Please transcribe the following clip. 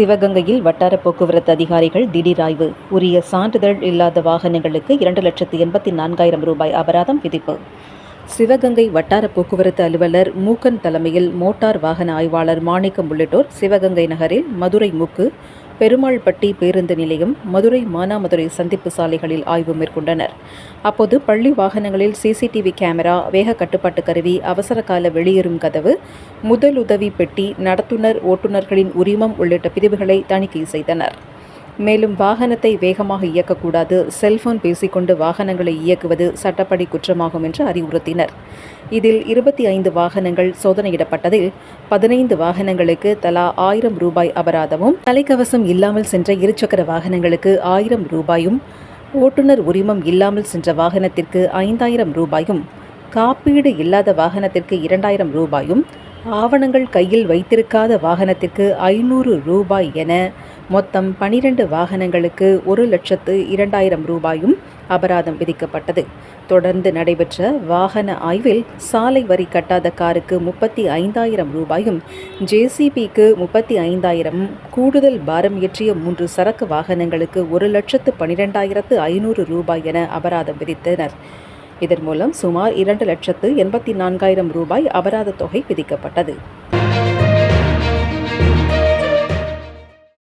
சிவகங்கையில் வட்டார போக்குவரத்து அதிகாரிகள் திடீர் ஆய்வு. உரிய சான்றிதழ் இல்லாத வாகனங்களுக்கு இரண்டு லட்சத்து எண்பத்தி நான்காயிரம் ரூபாய் அபராதம் விதிப்பு. சிவகங்கை வட்டார போக்குவரத்து அலுவலர் மூக்கன் தலைமையில் மோட்டார் வாகன ஆய்வாளர் மாணிக்கம் உள்ளிட்டோர் சிவகங்கை நகரில் மதுரை மூக்கு பெருமாள்பட்டி பேருந்து நிலையம் மதுரை மானாமதுரை சந்திப்பு சாலைகளில் ஆய்வு மேற்கொண்டனர். அப்போது பள்ளி வாகனங்களில் சிசிடிவி கேமரா வேக கட்டுப்பாட்டு கருவி அவசர கால வெளியேறும் கதவு முதலுதவி பெட்டி நடத்துனர் ஓட்டுநர்களின் உரிமம் உள்ளிட்ட பிரிவுகளை தணிக்கை செய்தனர். மேலும் வாகனத்தை வேகமாக இயக்கக்கூடாது. செல்போன் பேசிக்கொண்டு வாகனங்களை இயக்குவது சட்டப்படி குற்றமாகும் என்று அறிவுறுத்தினர். இதில் இருபத்தி ஐந்து வாகனங்கள் சோதனையிடப்பட்டதில் பதினைந்து வாகனங்களுக்கு தலா ஆயிரம் ரூபாய் அபராதமும் தலைக்கவசம் இல்லாமல் சென்ற இருசக்கர வாகனங்களுக்கு ஆயிரம் ரூபாயும் ஓட்டுநர் உரிமம் இல்லாமல் சென்ற வாகனத்திற்கு ஐந்தாயிரம் ரூபாயும் காப்பீடு இல்லாத வாகனத்திற்கு இரண்டாயிரம் ரூபாயும் ஆவணங்கள் கையில் வைத்திருக்காத வாகனத்திற்கு ஐநூறு ரூபாய் என மொத்தம் பனிரெண்டு வாகனங்களுக்கு ஒரு லட்சத்து இரண்டாயிரம் ரூபாயும் அபராதம் விதிக்கப்பட்டது. தொடர்ந்து நடைபெற்ற வாகன ஆய்வில் சாலை வரி கட்டாத காருக்கு முப்பத்தி ஐந்தாயிரம் ரூபாயும் ஜேசிபிக்கு முப்பத்தி ஐந்தாயிரம் கூடுதல் பாரம் ஏற்றிய மூன்று சரக்கு வாகனங்களுக்கு ஒரு லட்சத்து பனிரெண்டாயிரத்து ஐநூறு ரூபாய் என அபராதம் விதித்தனர். இதன் மூலம் சுமார் இரண்டு லட்சத்து எண்பத்தி நான்காயிரம் ரூபாய் அபராத தொகை விதிக்கப்பட்டது.